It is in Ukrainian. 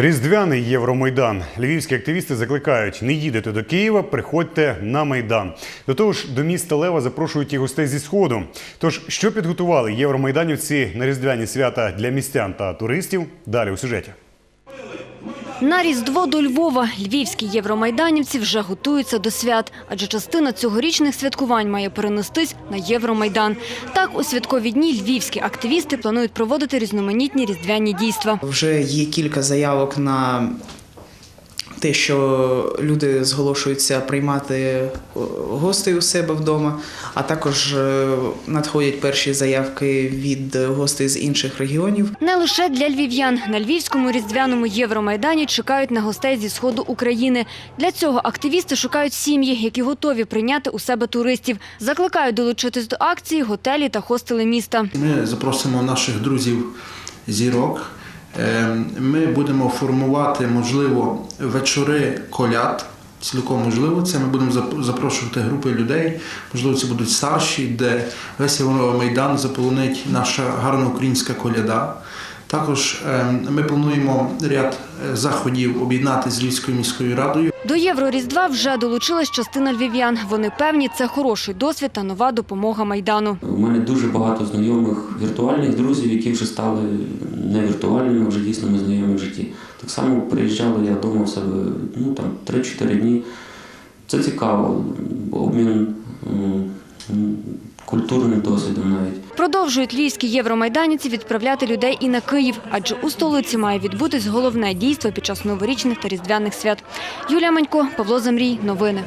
Різдвяний Євромайдан. Львівські активісти закликають: не їдете до Києва, приходьте на майдан. До того ж, до міста Лева запрошують і гостей зі сходу. Тож, що підготували євромайданівці на різдвяні свята для містян та туристів? Далі у сюжеті. На Різдво до Львова львівські євромайданівці вже готуються до свят, адже частина цьогорічних святкувань має перенестись на Євромайдан. Так, у святкові дні львівські активісти планують проводити різноманітні різдвяні дійства. Вже є кілька заявок на те, що люди зголошуються приймати гостей у себе вдома, а також е, надходять перші заявки від гостей з інших регіонів. Не лише для львів'ян. На львівському різдвяному Євромайдані чекають на гостей зі сходу України. Для цього активісти шукають сім'ї, які готові прийняти у себе туристів. Закликають долучитись до акції готелі та хостели міста. Ми запросимо наших друзів зірок. Ми будемо формувати, можливо, вечори коляд. Цілком можливо, це ми будемо запрошувати групи людей. Можливо, це будуть старші, де весь Євромайдан заполонить наша гарна українська коляда. Також е, ми плануємо ряд е, заходів об'єднати з Львівською міською радою. До Євроріздва вже долучилась частина львів'ян. Вони певні, це хороший досвід та нова допомога Майдану. У мене дуже багато знайомих віртуальних друзів, які вже стали не віртуальними, а вже дійсними знайомі в житті. Так само приїжджали я вдома в себе ну, там, 3-4 дні. Це цікаво, обмін культурним досвідом навіть. Продовжують львівські євромайданівці відправляти людей і на Київ, адже у столиці має відбутись головне дійство під час новорічних та різдвяних свят. Юлія Манько, Павло Замрій. Новини.